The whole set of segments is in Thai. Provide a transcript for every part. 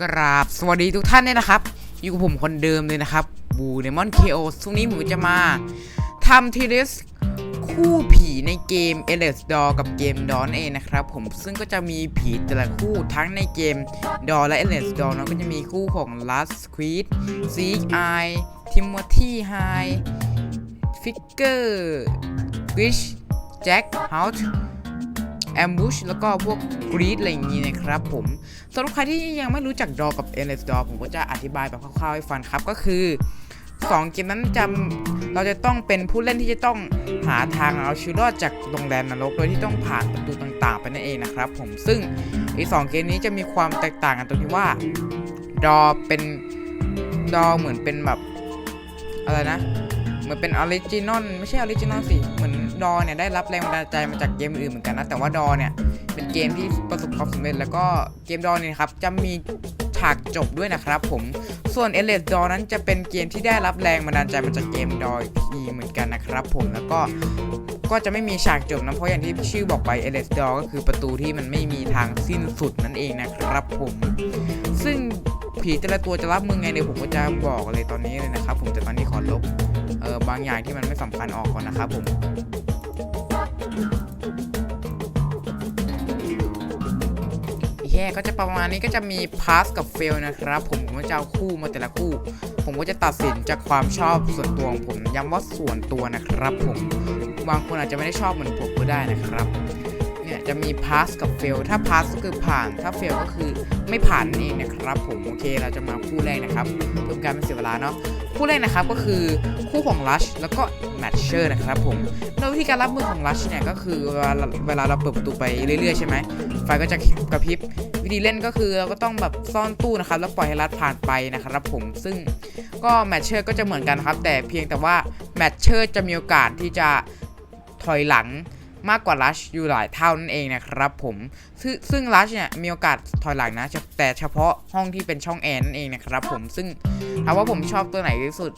กราบสวัสดีทุกท่านเนี่ยนะครับ อยู่กับผมคนเดิมเลยนะครับบูเดมอนเคโอช่วงนี้ผมจะมาทำทีเรสคู่ผีในเกม e l e s d o กับเกมดอนเองนะครับผมซึ่งก็จะมีผีแต่ละคู่ทั้งในเกมดอและ e l e s d o เนาะก็จะมีคู่ของ Last Squid Seek Eye Timothy High Figure Wish Jack House แแอมบูชแล้วก็พวกกรีดอะไรอย่างนี้นะครับผมสำหรับใครที่ยังไม่รู้จักดอกับ l s ดอผมก็จะอธิบายแบบคร่าวๆให้ฟังครับก็คือ2เกมนั้นจะเราจะต้องเป็นผู้เล่นที่จะต้องหาทางเอาชีวิตรอดจากโรงแรมนรกโดยที่ต้องผ่านประตูต่างๆ ไปนั่นเองนะครับผมซึ่งไอ้สองเกมนี้จะมีความแตกต่างกันตรงที่ว่าดอเป็นดอเหมือนเป็นแบบอะไรนะ เหมือนเป็นออริจินอลไม่ใช่ออริจินอลสิเหมือน ดอเนี่ยได้รับแรงบันดาลใจมาจากเกมอื่นเหมือนกันนะ แต่ว่าดอเนี่ยเป็นเกมที่ประสบความสำเร็จแล้วก็เกมดอเนี่ยครับจะมีฉากจบด้วยนะครับผม ส่วนเอเลสดอนั้นจะเป็นเกมที่ได้รับแรงบันดาลใจมาจากเกมดออีกทีเหมือนกันนะครับผมแล้วก็ก็จะไม่มีฉากจบนะเพราะอย่างที่ชื่อบอกไปเอเลสดอก็คือประตูที่มันไม่มีทางสิ้นสุดนั่นเองนะครับผม ซึ่งผีแต่ละตัวจะรับมือไงเนี่ยผมก็จะบอกเลยตอนนี้เลยนะครับผมแต่ตอนนี้ขอลบ ออบางอย่างที่มันไม่สำคัญออกก่อนนะครับผมแย่ก็จะประมาณนี้ก็จะมี pass กับ fail นะครับผมผมก็จะเอาคู่มาแต่ละคู่ ผมก็จะตัดสินจากความชอบส่วนตัวของผมย้ำว่าส่วนตัวนะครับ ผมบางคนอาจจะไม่ได้ชอบเหมือนผมก็ได้นะครับเนี่ย จะมี pass กับ fail ถ้า pass ก็คือผ่าน ถ้า fail ก็คือไม่ผ่านนั่นเองนะครับผมโอเคเราจะมาคู่แรกนะครับเพื่อการไม่เสียเวลาเนาะคู่แรกนะครับก็คือคู่ของ Rush แล้วก็ Matcher นะครับผมแล้ววิธีการรับมือของ Rush เนี่ยก็คือเวลาเวลาเราเปิดประตูไปเรื่อยๆใช่ไหมไฟก็จะกระพริบวิธีเล่นก็คือเราก็ต้องแบบซ่อนตู้นะครับแล้วปล่อยให้รัดผ่านไปนะครับผมซึ่งก็ Matcher ก็จะเหมือนกันครับ แต่เพียงแต่ว่า Matcher จะมีโอกาสที่จะถอยหลัง มากกว่า Rush อยู่หลายเท่านั่นเองนะครับผมซึ่งซึ่ง Rush เนี่ยมีโอกาสถอยหลังนะ แต่เฉพาะห้องที่เป็นช่องแอร์นั่นเองนะครับผมซึ่งถามว่าผมชอบตัวไหนที่สุด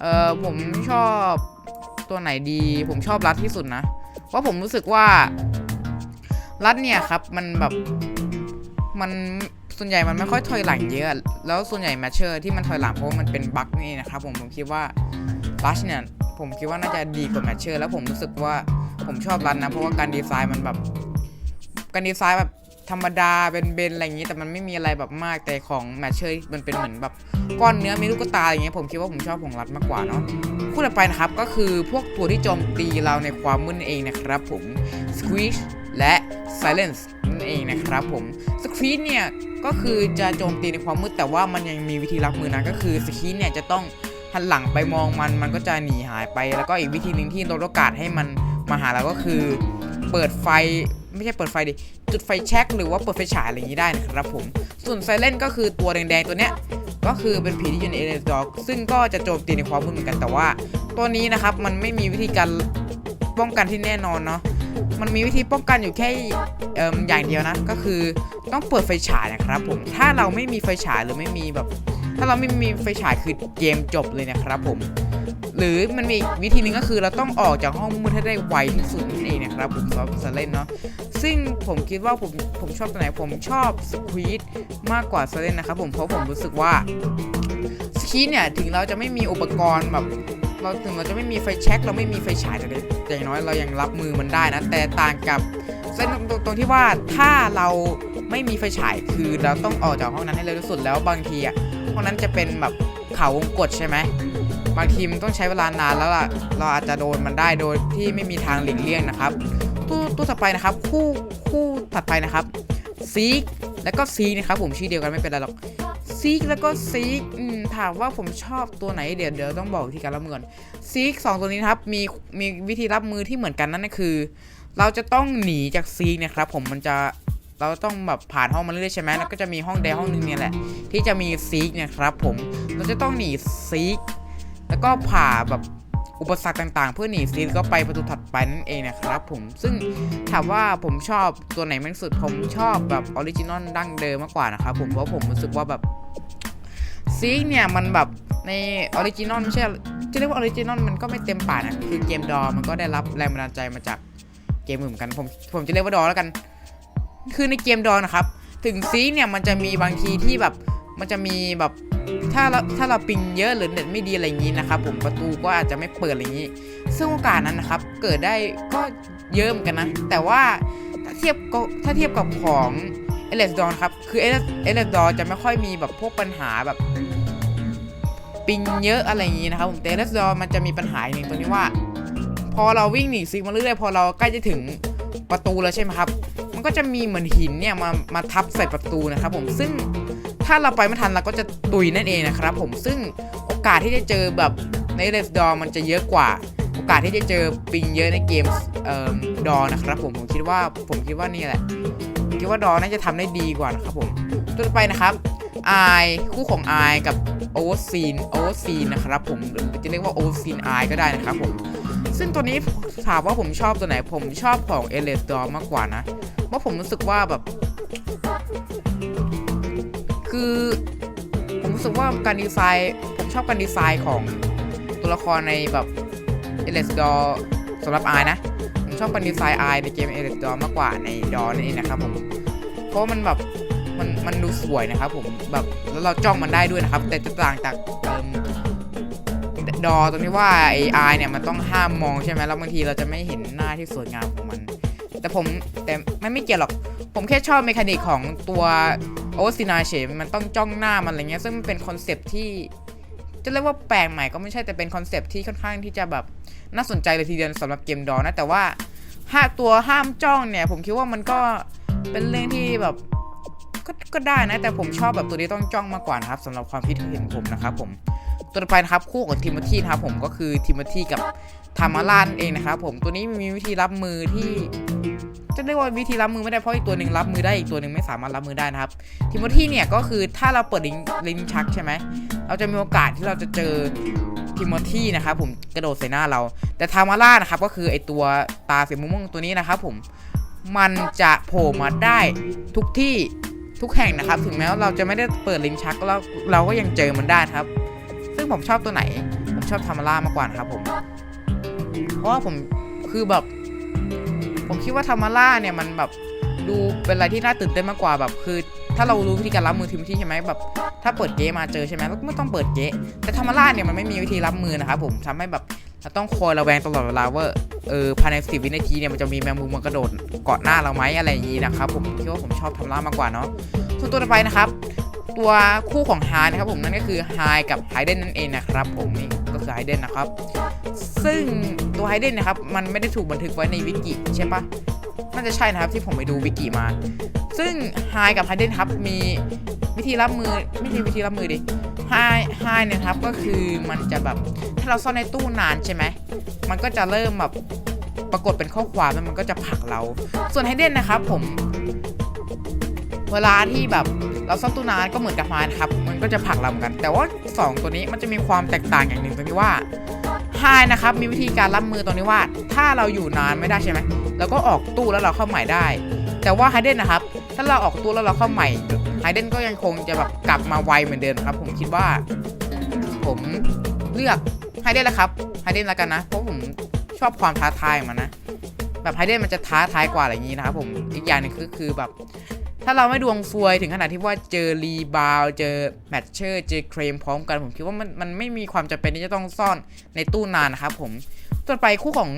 เออผมชอบตัวไหนดี ผมชอบรัดที่สุดนะเพราะผมรู้สึกว่ารัดเนี่ยครับมันแบบมัน ส่วนใหญ่มันไม่ค่อยถอยหลังเยอะ แล้วส่วนใหญ่แมชเชอร์ที่มันถอยหลังเพราะว่ามันเป็นบั๊กนี่นะครับผมผมคิดว่ารัชเนี่ยผมคิดว่าน่าจะดีกว่าแมชเชอร์แล้วผมรู้สึกว่าผมชอบรัดนะเพราะว่าการดีไซน์มันแบบ การดีไซน์แบบธรรมดาเป็นเบนอะไรอย่างนี้แต่มันไม่มีอะไรแบบมากแต่ของแมชเชอร์มันเป็นเหมือนแบบก้อนเนื้อมีลูกตาอย่างเงี้ยผมคิดว่าผมชอบของรัดมากกว่าเนาะคู่ต่อไปนะครับก็คือพวกตัวที่โจมตีเราในความมืดนั่นเองนะครับผม Squeeze และ Silence นั่นเองนะครับผม Squeeze เนี่ย ก็คือจะโจมตีในความมืดแต่ว่ามันยังมีวิธีรับมือนะก็คือ Squeeze เนี่ยจะต้องหันหลังไปมองมันมันก็จะหนีหายไป แล้วก็อีกวิธีหนึ่งที่ลดโอกาสให้มันมาหาเราก็คือ เปิดไฟไม่ใช่เปิดไฟดิจุดไฟแช็กหรือว่าเปิดไฟฉายอะไรอย่างนี้ได้นะครับผม ส่วนไซเลนก็คือตัวแดงๆตัวเนี้ยก็คือเป็นผีที่อยู่ในเอเลสดอกซึ่งก็จะโจมตีในความมืดเหมือนกันแต่ว่า ตัวนี้นะครับมันไม่มีวิธีการป้องกันที่แน่นอนเนาะ มันมีวิธีป้องกันอยู่แค่อออย่างเดียวนะ ก็คือต้องเปิดไฟฉายนะครับผม ถ้าเราไม่มีไฟฉายหรือไม่มีแบบ ถ้าเราไม่มีไฟฉายคือเกมจบเลยนะครับผม หรือมันมีวิธีหนึงก็คือเราต้องออกจากห้องมืดให้ได้ไวที่สุดนั่นเองนะครับผมสำหรับสเลนเนาะ ซึ่งผมคิดว่าผมผมชอบตัวไหนผมชอบสควีดมากกว่าสเลนนะครับผม เพราะผมรู้สึกว่าสกีดเนี่ยถึงเราจะไม่มีอุปกรณ์แบบ เราถึงเราจะไม่มีไฟแช็กเราไม่มีไฟฉายแต่แต่อย่างน้อยเรายังรับมือมันได้นะ แต่ต่างกับเส้นตรงที่ว่าถ้าเราไม่มีไฟฉายคือเราต้องออกจากห้องนั้นให้เร็วที่สุดแล้วบางทีอะห้องนั้นจะเป็นแบบเขาวงกดใช่ไหมบางทีมันต้องใช้เวลานานแล้วล่ะเราอาจจะโดนมันได้โดยที่ไม่มีทางหลีกเลี่ยงนะครับ ตู้ตู้ถัดไปนะครับ คู่คู่ถัดไปนะครับซีกแล้วก็ซีนะครับผมชื่อเดียวกันไม่เป็นไรหรอกซีกแล้วก็ซีกอื ถามว่าผมชอบตัวไหนเดี๋ยวเดี๋ยวต้องบอกวิธีการรับมือก่อนซีกสองตัวนี้ครับมีมีวิธีรับมือที่เหมือนกันนั่นก็คือ เราจะต้องหนีจากซีกนะครับผมมันจะเราต้องแบบผ่านห้องมาเรื่อยๆใช่ไหมแล้วก็จะมีห้องใดห้องหนึ่งเนี่ยแหละ ที่จะมีซีกเนี่ยครับผมเราจะต้องหนีซีกแล้วก็ผ่าแบบอุปสรรคต่างๆ เพื่อหนีซีกก็ไปประตูถัดไปนั่นเองนะครับผมซึ่งถามว่าผมชอบตัวไหนมากที่สุดผมชอบแบบออริจินอลดั้งเดิมมากกว่านะครับผมเพราะผมรู้สึกว่าแบบ ซีกเนี่ยมันแบบในออริจินอลไม่ใช่จะเรียกว่าออริจินอลมันก็ไม่เต็มปากนะคือเกมดอมันก็ได้รับแรงบันดาลใจมาจากเกมอื่นเหมือนกันผมผมจะเรียกว่าดอแล้วกัน คือในเกมดอนะครับ ถึงซีกเนี่ยมันจะมีบางทีที่แบบมันจะมีแบบถ้าเราถ้าเราปิงเยอะหรือเน็ตไม่ดีอะไรอย่างนี้นะครับผมประตูก็อาจจะไม่เปิดอะไรอย่างนี้ ซึ่งโอกาสนั้นนะครับ เกิดได้ก็เยอะเหมือนกันนะแต่ว่าถ้าเทียบก็ถ้าเทียบกับของ เอเลสดอนครับ คือเอเลสดอนจะไม่ค่อยมีแบบพวกปัญหาแบบปิงเยอะอะไรอย่างนี้นะครับผมแต่เอเลสดอนมันจะมีปัญหาหนึ่งตรงที่ว่า พอเราวิ่งหนีซิกมาเรื่อยๆพอเราใกล้จะถึงประตูแล้วใช่ไหมครับ มันก็จะมีเหมือนหินเนี่ยมามาทับใส่ประตูนะครับผมซึ่งถ้าเราไปไม่ทันเราก็จะตุยนั่นเองนะครับผมซึ่งโอกาสที่จะเจอแบบในเรสดอมันจะเยอะกว่า โอกาสที่จะเจอปิงเยอะในเกมเอ่อดอนะครับผมผมคิดว่าผมคิดว่านี่แหละ คิดว่าดอน่าจะทำได้ดีกว่านะครับผมต่อไปนะครับไอคู่ของไอกับโอเวอร์ซีนโอเวอร์ซีนนะครับผมหรือจะเรียกว่าโอเวอร์ซีนไอก็ได้นะครับผมซึ่งตัวนี้ถามว่าผมชอบตัวไหนผมชอบของเอเลสดอมากกว่านะเพราะผมรู้สึกว่าแบบ คือผมรู้สึกว่าการดีไซน์ผมชอบการดีไซน์ของตัวละครในแบบเอเลสดอำหรับไอนะผมชอบการดีไซน์ไอในเกมเอเลสดอมากกว่าในดอนั่นเองนะครับผมเพราะมันแบบมันมันดูสวยนะครับผมแบบแล้วเราจ้องมันได้ด้วยนะครับ แต่จะต่างจากเอิ่มดอตรงที่ว่า AI เนี่ยมันต้องห้ามมองใช่ไหมแล้วบางทีเราจะไม่เห็นหน้าที่สวยงามของมัน แต่ผมแต่ไม่ไม่เกี่ยวหรอก ผมแค่ชอบเมคานิกของตัวโอซินาเชมันต้องจ้องหน้ามันอะไรเงี้ยซึ่งมันเป็นคอนเซปที่ จะเรียกว่าแปลกใหม่ก็ไม่ใช่แต่เป็นคอนเซปต์ที่ค่อนข้างที่จะแบบน่าสนใจเลยทีเดียวสำหรับเกมดอนะแต่ว่าห้าตัวห้ามจ้องเนี่ย ผมคิดว่ามันก็เป็นเรื่องที่แบบก็ก็ได้นะ แต่ผมชอบแบบตัวนี้ต้องจ้องมากกว่านะครับสำหรับความคิดเห็นผมนะครับผมตัวต่อไปนะครับคู่ของทิโมธีนะครับผมก็คือทิโมธีกับธรรมาชนั่นเองนะครับผมตัวนี้มีวิธีรับมือที่ จะเรียกว่าวิธีรับมือไม่ได้เพราะอีกตัวหนึ่งรับมือได้อีกตัวหนึ่งไม่สามารถรับมือได้นะครับทิโมธีเนี่ยก็คือถ้าเราเปิดลิงลิงชักใช่ไหมเราจะมีโอกาสที่เราจะเจอทิโมธีนะครับผมกระโดดใส่หน้าเรา แต่ธรรมรานะครับก็คือไอตัวตาสีม่วงตัวนี้นะครับผมมันจะโผล่มาได้ทุกที่ทุกแห่งนะครับ ถึงแม้ว่าเราจะไม่ได้เปิดลิงชักเราเราก็ยังเจอมันได้ครับ ซึ่งผมชอบตัวไหน ผมชอบธรรมล่ามากกว่านะครับผม เพราะว่าผมคือแบบ ผมคิดว่าธรรมล่าเนี่ยมันแบบดูเป็นอะไรที่น่าตื่นเต้นมากกว่าแบบคือ ถ้าเรารู้วิธีการรับมือทีมที่ใช่ไหมแบบ ถ้าเปิดเกมมาเจอใช่ไหมเราก็ไม่ต้องเปิดเกมแต่ธรรมล่าเนี่ยมันไม่มีวิธีรับมือนะครับผมทำให้แบบเราต้องคอยระแวงตลอดเวลาว่าเออภายในสิบวินาทีเนี่ยมันจะมีแมงมุมมันกระโดดเกาะหน้าเราไหมอะไรอย่างนี้นะครับผมคิดว่าผมชอบธรรมล่ามากกว่าเนาะส่วนตัวต่อไปนะครับ ตัวคู่ของไฮนะครับผมนั่นก็คือไฮกับไฮเดนนั่นเองนะครับผมนี่ก็คือไฮเดนนะครับ ซึ่งตัวไฮเดนนะครับมันไม่ได้ถูกบันทึกไว้ในวิกิใช่ปะน่าจะใช่นะครับที่ผมไปดูวิกิมา ซึ่งไฮกับไฮเดนครับมีวิธีรับมือไม่ใช่วิธีรับมือดิไฮไฮเนี่ยครับก็คือมันจะแบบถ้าเราซ่อนในตู้นานใช่ไหมมันก็จะเริ่มแบบปรากฏเป็นข้อความแล้วมันก็จะผลักเรา ส่วนไฮเดนนะครับผม เวลาที่แบบ เราซ่อนตู้นานก็เหมือนกับไม้นะครับ มันก็จะผลักเราเหมือนกัน แต่ว่า 2 ตัวนี้มันจะมีความแตกต่างอย่างหนึ่งตรงที่ว่าไฮนะครับมีวิธีการรับมือตรงนี้ว่า ถ้าเราอยู่นานไม่ได้ใช่ไหมเราก็ออกตู้แล้วเราเข้าใหม่ได้ แต่ว่าไฮเดนนะครับ ถ้าเราออกตู้แล้วเราเข้าใหม่ไฮเดนก็ยังคงจะแบบกลับมาไวเหมือนเดิมครับ ผมคิดว่า ผมเลือกไฮเดนแล้วครับไฮเดนแล้วกันนะเพราะผมชอบความท้าทายมันนะแบบไฮเดนมันจะท้าทายกว่าอะไรอย่างนี้นะครับผมอีกอย่างหนึงคือคือแบบ ถ้าเราไม่ดวงซวยถึงขนาดที่ว่าเจอรีบาวเจอแมตเชอร์เจอเครมพร้อมกันผมคิดว่ามันมันไม่มีความจำเป็นที่จะต้องซ่อนในตู้นานนะครับผมต่อไปคู่ของ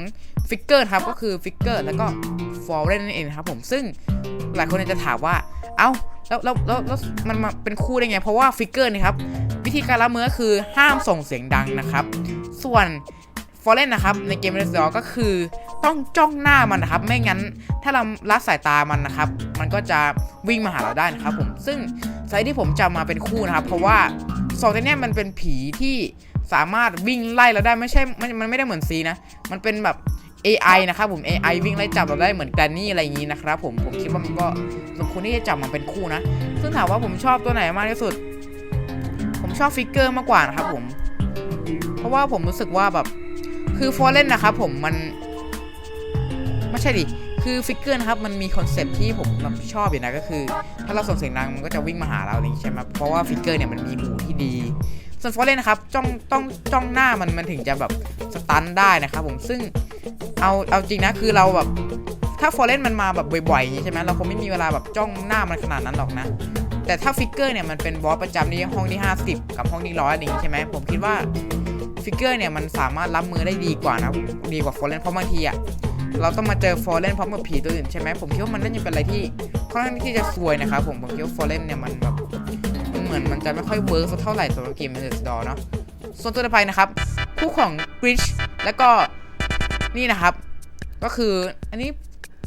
ฟิกเกอร์ครับก็คือฟิกเกอร์แล้วก็ฟอร์เรนนั่นเองครับผมซึ่งหลายคนจะถามว่าเอ้าแล้วแล้วแล้วแล้วมันมาเป็นคู่ได้ไง เพราะว่าฟิกเกอร์นี่ครับวิธีการรับมือก็คือห้ามส่งเสียงดังนะครับ ส่วนฟอร์เรนนะครับในเกมเรสดอก็คือ ต้องจ้องหน้ามันนะครับ ไม่งั้นถ้าเราละสายตามันนะครับ มันก็จะวิ่งมาหาเราได้นะครับผมซึ่งไซส์ที่ผมจำมาเป็นคู่นะครับ เพราะว่าสองตัวนี้มันเป็นผีที่สามารถวิ่งไล่เราได้ไม่ใช่มันมันไม่ได้เหมือนซีนะ มันเป็นแบบ AI นะครับผม AI วิ่งไล่จับเราได้เหมือนกันนี่อะไรอย่างนี้นะครับผมผมคิดว่ามันก็สมควรที่จะจับมันเป็นคู่นะ ซึ่งถามว่าผมชอบตัวไหนมากที่สุด ผมชอบฟิกเกอร์มากกว่านะครับผม เพราะว่าผมรู้สึกว่าแบบคือฟอร์เรนนะครับผมมัน ไม่ใช่ดิ คือฟิกเกอร์นะครับ มันมีคอนเซปต์ที่ผมแบบชอบอยู่นะ ก็คือ ถ้าเราส่งเสียงดังมันก็จะวิ่งมาหาเราอะไรอย่างงี้ใช่ไหมเพราะว่าฟิกเกอร์เนี่ยมันมีหูที่ดี ส่วนฟอร์เรนนะครับ จ้องต้องจ้องหน้ามันมันถึงจะแบบสตันได้นะครับผม ซึ่งเอาเอาจริงนะ คือเราแบบ ถ้าฟอร์เรนมันมาแบบบ่อยๆอย่างนี้ใช่ไหมเราคงไม่มีเวลาแบบจ้องหน้ามันขนาดนั้นหรอกนะ แต่ถ้าฟิกเกอร์เนี่ยมันเป็นบอสประจำที่ห้องที่ 50 กับห้องที่ร้อยอะไรอย่างนี้ใช่ไหมผมคิดว่าฟิกเกอร์เนี่ยมันสามารถรับมือได้ดีกว่านะดีกว่าฟอร์เรนเพราะบางทีอะ เราต้องมาเจอฟอร์เรนพร้อมกับผีตัวอื่นใช่ไหมผมคิดว่ามันน่าจะเป็นอะไรที่ค่อนข้างที่จะซวยนะครับผมผมคิดว่าฟอร์เรนเนี่ยมันแบบมันเหมือนมันจะไม่ค่อยเวิร์กสักเท่าไหร่สำหรับเกมเมอร์สดอเนาะส่วนตัวต่อไปนะครับ คู่ของกริชแล้วก็นี่นะครับ ก็คืออันนี้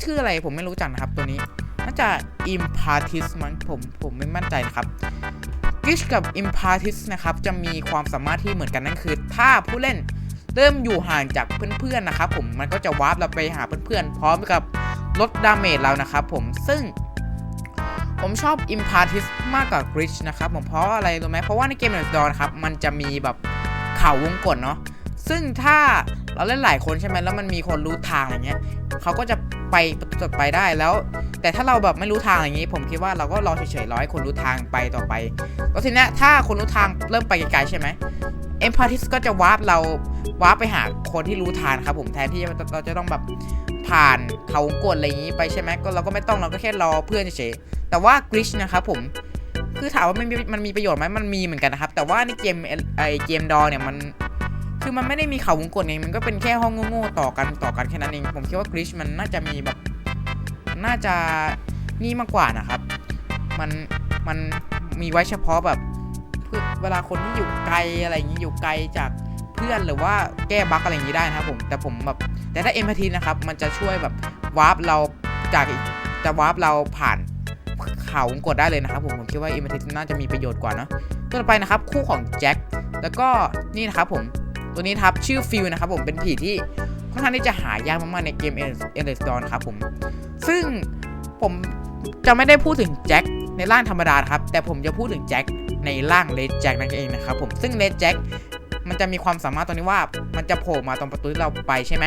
ชื่ออะไรผมไม่รู้จักนะครับตัวนี้น่าจะ Impartis มั้งผมผมไม่มั่นใจนะครับ g i s h กับ Impartis นะครับ จะมีความสามารถที่เหมือนกันนั่นคือ ถ้าผู้เล่น เริ่มอยู่ห่างจากเพื่อนๆนะครับผมมันก็จะวาร์ปเราไปหาเพื่อนๆพร้อมกับลดดาเมจเรานะครับผมซึ่งผมชอบ Impartis มากกว่า g r i s h นะครับผมเพราะอะไรรู้ไหมเพราะว่าในเกม n อ d o นครับมันจะมีแบบเข่าวงกตเนาะซึ่งถ้าเราเล่นหลายคนใช่ไหมแล้วมันมีคนรู้ทางอะไรเงี้ยเขาก็จะไปจดไปได้แล้ว แต่ถ้าเราแบบไม่รู้ทางอย่างนี้ ผมคิดว่าเราก็รอเฉยๆรอให้คนรู้ทางไปต่อไปแล้วทีนี้ถ้าคนรู้ทางเริ่มไปไกลๆใช่ไหมเอ็มพาริสก็จะวาร์ปเรา ว้าไปหาคนที่รู้ทางครับผมแทนที่เราจะต้องแบบผ่านเขากดอะไรอย่างนี้ไปใช่ไหมก็เราก็ไม่ต้องเราก็แค่รอเพื่อนเฉยแต่ว่ากริชนะครับผมคือถามว่ามันมีมันมีประโยชน์ไหมมันมีเหมือนกันนะครับ แต่ว่าในเกมไอเกมดอเนี่ยมันคือมันไม่ได้มีเขาวงกดไงมันก็เป็นแค่ห้องโง่ๆต่อกันต่อกันแค่นั้นเองผมคิดว่ากริชมันน่าจะมีแบบน่าจะนี่มากกว่านะครับ มันมันมีไว้เฉพาะแบบเวลาคนที่อยู่ไกลอะไรอย่างนี้อยู่ไกลจาก เพื่อนหรือว่าแก้บั๊กอะไรอย่างนี้ได้นะครับผมแต่ผมแบบแต่ถ้าเอมพัทีนะครับมันจะช่วยแบบวาร์ปเราจากจะวาร์ปเราผ่านเขาวงกดได้เลยนะครับผมผมคิดว่าเอมพัทีน่าจะมีประโยชน์กว่าเนะต่อไปนะครับคู่ของแจ็คแล้วก็นี่นะครับผมตัวนี้ครับชื่อฟิลนะครับผมเป็นผีที่ค่อนข้างที่จะหายากมากๆในเกมเอเลสดอนครับผมซึ่งผมจะไม่ได้พูดถึงแจ็คในร่างธรรมดาครับแต่ผมจะพูดถึงแจ็คในร่างเลดแจ็คนั่นเองนะครับผมซึ่งเลดแจ็ค มันจะมีความสามารถตรงนี้ว่า มันจะโผล่มาตรงประตูที่เราไปใช่ไหม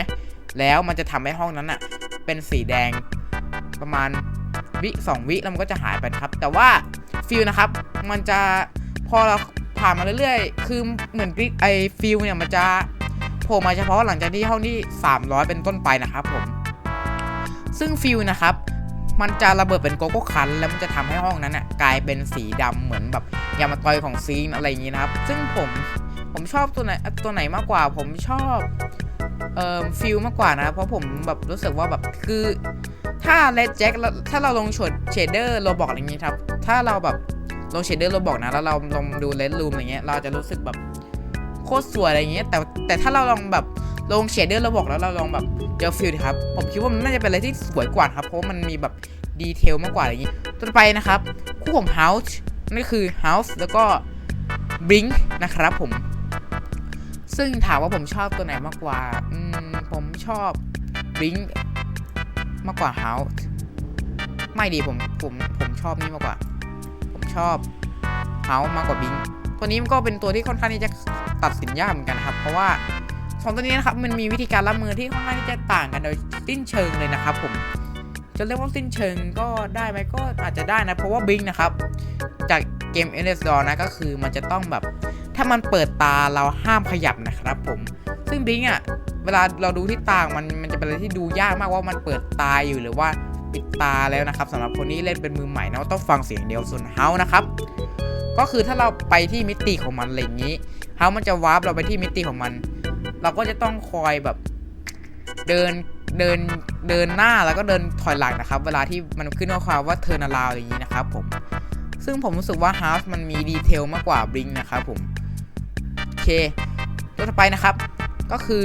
แล้วมันจะทำให้ห้องนั้นอะเป็นสีแดงประมาณวิสองวิแล้วมันก็จะหายไปครับ แต่ว่าฟิลนะครับ มันจะพอเราผ่านมาเรื่อยๆ คือเหมือนไอฟิลเนี่ยมันจะโผล่มาเฉพาะหลังจากที่ห้องที่ 300 เป็นต้นไปนะครับผม ซึ่งฟิลนะครับ มันจะระเบิดเป็นโกโก้คัน แล้วมันจะทำให้ห้องนั้นน่ะกลายเป็นสีดำเหมือนแบบยามาตอยของซีนอะไรอย่างนี้นะครับ ซึ่งผม ผมชอบตัวไหนตัวไหนมากกว่า ผมชอบเอ่อฟิลมากกว่านะ เพราะผมแบบรู้สึกว่าแบบคือถ้าเลดแจ็คถ้าเราลงชดเชดเดอร์โรบอกอะไรอย่างนี้ครับ ถ้าเราแบบลงเชดเดอร์โรบอกนะ แล้วเราลองดูเลดรูมอะไรเงี้ย เราจะรู้สึกแบบโคตรสวยอะไรเงี้ย แต่แต่ถ้าเราลองแบบลงเชดเดอร์โรบอกแล้วเราลองแบบเจอฟิลครับ ผมคิดว่ามันน่าจะเป็นอะไรที่สวยกว่าครับ เพราะว่ามันมีแบบดีเทลมากกว่าอะไรอย่างงี้ ต่อไปนะครับ คู่ของ House นั่นคือ House แล้วก็ Blink นะครับผม ซึ่งถามว่าผมชอบตัวไหนมากกว่าอืมผมชอบ Blink มากกว่า House ไม่ดีผมผมผมชอบนี่มากกว่า ผมชอบ House มากกว่า Blink ตัวนี้มันก็เป็นตัวที่ค่อนข้างที่จะตัดสินยากเหมือนกันครับ เพราะว่าสองตัวนี้นะครับมันมีวิธีการรับมือที่ค่อนข้างที่จะต่างกันโดยสิ้นเชิงเลยนะครับ ผมจะเรียกว่าสิ้นเชิงก็ได้ไหมก็อาจจะได้นะ เพราะว่าบิงนะครับ จากเกม n s d o นะก็คือมันจะต้องแบบ ถ้ามันเปิดตาเราห้ามขยับนะครับผม ซึ่งบิงอะเวลาเราดูที่ตามันมันจะเป็นอะไรที่ดูยากมากว่ามันเปิดตาอยู่หรือว่าปิดตาแล้วนะครับสำหรับคนที่เล่นเป็นมือใหม่นะต้องฟังเสียงเดียวส่วนเฮานะครับก็คือถ้าเราไปที่มิติของมันอะไรอย่างนี้เฮามันจะวาร์ปเราไปที่มิติของมัน เราก็จะต้องคอยแบบเดินเดินเดินหน้าแล้วก็เดินถอยหลังนะครับ เวลาที่มันขึ้นข้อความว่าเทอร์นาลาวอย่างนี้นะครับผมซึ่งผมรู้สึกว่าฮาร์ฟมันมีดีเทลมากกว่าบลิงนะครับผม เคตัวต่อไปนะครับ ก็คือ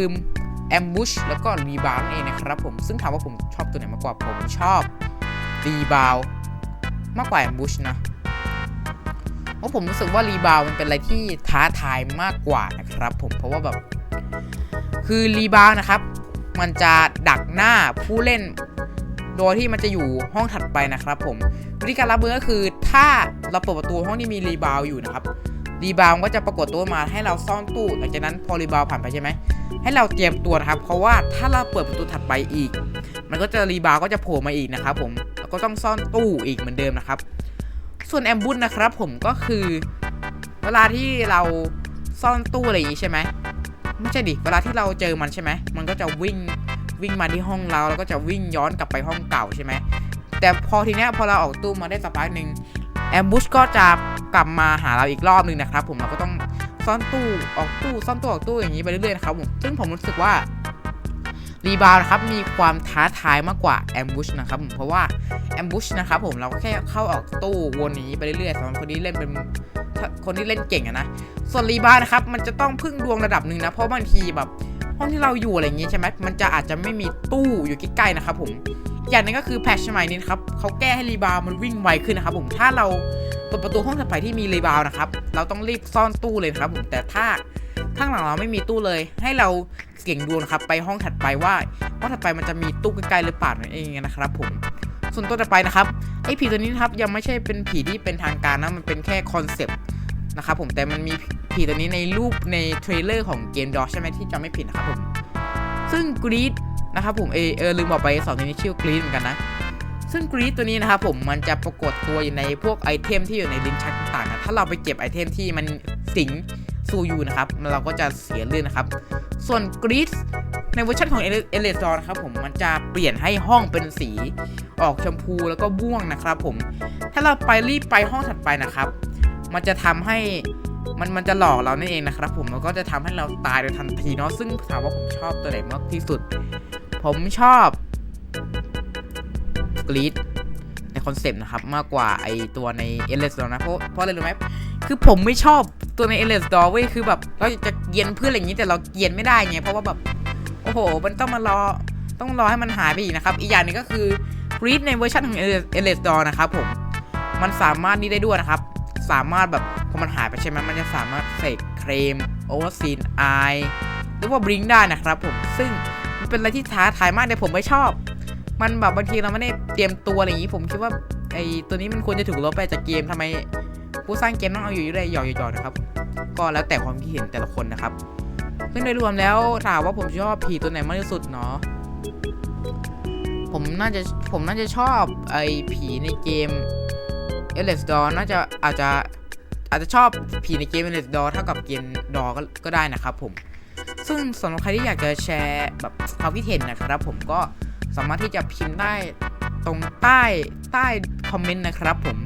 แอมบูชแล้วก็รีบาวเองนะครับผมซึ่งถามว่าผมชอบตัวไหนมากกว่าผมชอบรีบาวมากกว่าแอมบูชนะเพราะผมรู้สึกว่ารีบาวมันเป็นอะไรที่ท้าทายมากกว่านะครับผมเพราะว่าแบบ คือรีบาวนะครับ มันจะดักหน้าผู้เล่น โดยที่มันจะอยู่ห้องถัดไปนะครับผมวิธีการรับมือก็คือถ้าเราเปิดประตูห้องที่มีรีบาวอยู่นะครับ รีบาวก็จะปรากฏตัวมาให้เราซ่อนตู้หลังจากนั้นพอรีบาวผ่านไปใช่ไหมให้เราเตรียมตัวนะครับ เพราะว่าถ้าเราเปิดประตูถัดไปอีก มันก็จะรีบาวก็จะโผล่มาอีกนะครับผมแล้วก็ต้องซ่อนตู้อีกเหมือนเดิมนะครับ ส่วนแอมบุนนะครับผมก็คือ เวลาที่เราซ่อนตู้อะไรอย่างงี้ใช่ไหมไม่ใช่ดิเวลาที่เราเจอมันใช่ไหมมันก็จะวิ่งวิ่งมาที่ห้องเราแล้วก็จะวิ่งย้อนกลับไปห้องเก่าใช่ไหมแต่พอทีเนี้ยพอเราออกตู้มาได้สักพักหนึ่ง แอมบูชก็จะกลับมาหาเราอีกรอบหนึ่งนะครับผมเราก็ต้องซ่อนตู้ออกตู้ซ่อนตู้ออกตู้อย่างนี้ไปเรื่อยๆนะครับผมซึ่งผมรู้สึกว่ารีบาวนะครับมีความท้าทายมากกว่าแอมบูชนะครับผมเพราะว่าแอมบูชนะครับผมเราก็แค่เข้าออกตู้วนอย่างนี้ไปเรื่อยๆสำหรับคนที่เล่นเป็นคนที่เล่นเก่งอะนะส่วนรีบาวนะครับมันจะต้องพึ่งดวงระดับหนึ่งนะเพราะบางทีแบบห้องที่เราอยู่อะไรอย่างงี้ใช่ไหมมันจะอาจจะไม่มีตู้อยู่ใกล้ๆนะครับผม อย่างนึงก็คือแพชใหม่นี้ครับเขาแก้ให้รีบาวมันวิ่งไวขึ้นนะครับผมถ้าเราเปิดประตูห้องถัดไปที่มีรีบาวนะครับเราต้องรีบซ่อนตู้เลยครับผมแต่ถ้าข้างหลังเราไม่มีตู้เลย ให้เราเสี่ยงดวงนะครับไปห้องถัดไปว่าห้องถัดไปมันจะมีตู้ใกล้ๆหรือเปล่านั่นเองนะครับ ผม ส่วนตัวต่อไปนะครับไอ้ผีตัวนี้นะครับยังไม่ใช่เป็นผีที่เป็นทางการนะมันเป็นแค่คอนเซปต์นะครับผมแต่มันมีผีตัวนี้ในรูปในเทรลเลอร์ของเกมดอใช่ไหมที่จำไม่ผิดนะครับผมซึ่งกรีด นะครับผมเอเออลืมบอกไปสองตัวนี้ชื่อกรีดเหมือนกันนะ ซึ่งกรีดตัวนี้นะครับผมมันจะปรากฏตัวอยู่ในพวกไอเทมที่อยู่ในลิ้นชักต่างๆนะถ้าเราไปเก็บไอเทมที่มันสิงสู่อยู่นะครับเราก็จะเสียเลือดนะครับ ส่วนกรีดในเวอร์ชันของเอเลสตอนะครับผมมันจะเปลี่ยนให้ห้องเป็นสีออกชมพูแล้วก็ม่วงนะครับผม ถ้าเราไปรีบไปห้องถัดไปนะครับ มันจะทำให้มันมันจะหลอกเรานั่นเองนะครับผมแล้วก็จะทำให้เราตายโดยทันทีเนาะซึ่งถามว่าผมชอบตัวไหนมากที่สุด ผมชอบกรีดในคอนเซปต์นะครับ มากกว่าไอตัวในเอเลสดอนะเพราะเพราะอะไรรู้ไหมคือผมไม่ชอบตัวในเอเลสดอเว้ยคือแบบเราจะเกรียนเพื่อนอะไรอย่างนี้แต่เราเกรียนไม่ได้ไงเพราะว่าแบบโอ้โห มันต้องมารอต้องรอให้มันหายไปอีกนะครับ อีกอย่างหนึงก็คือกรีดในเวอร์ชันของเอเลสดอนะครับผมมันสามารถนี่ได้ด้วยนะครับ สามารถแบบพอมันหายไปใช่ไหมมันจะสามารถเสกเครมโอเวอร์ซีนไอหรือว่าบลิงได้นะครับผมซึ่ง เป็นอะไรที่ท้าทายมากแต่ผมไม่ชอบ มันแบบบางทีเราไม่ได้เตรียมตัวอะไรอย่างนี้ ผมคิดว่าไอตัวนี้มันควรจะถูกลบไปจากเกมทำไม ผู้สร้างเกมต้องเอาอยู่ได้หยอกๆนะครับ ก็แล้วแต่ความคิดเห็นแต่ละคนนะครับซึ่งโดยรวมแล้วถามว่าผมชอบผีตัวไหนมากที่สุดเนาะผมน่าจะผมน่าจะชอบไอ้ผีในเกม e l e x d o r น่าจะอาจจะอาจจะชอบผีในเกม e l e x d o r เท่ากับเกมดอกก็ได้นะครับผม ซึ่งสำหรับใครที่อยากจะแชร์แบบความคิดเห็นนะครับ ผมก็สามารถที่จะพิมพ์ได้ตรงใต้ใต้คอมเมนต์นะครับผม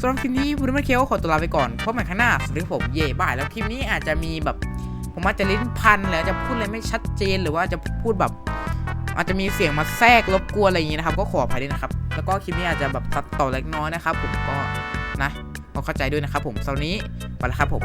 สำหรับคลิปนี้พูดมาเคียวขอตัวลาไปก่อนพบกันข้างหน้าสวัสดีครับผมเย่บ่ายแล้วคลิปนี้อาจจะมีแบบผมอาจจะลิ้นพันหรือจะพูดอะไรไม่ชัดเจนหรือว่าจะพูดแบบ อาจจะมีเสียงมาแทรกรบกวนอะไรอย่างนี้นะครับ ก็ขออภัยด้วยนะครับ แล้วก็คลิปนี้อาจจะแบบตัดต่อเล็กน้อยนะครับ ผมก็นะก็เข้าใจด้วยนะครับ ผมสำหรับนี้ไปแล้วครับผม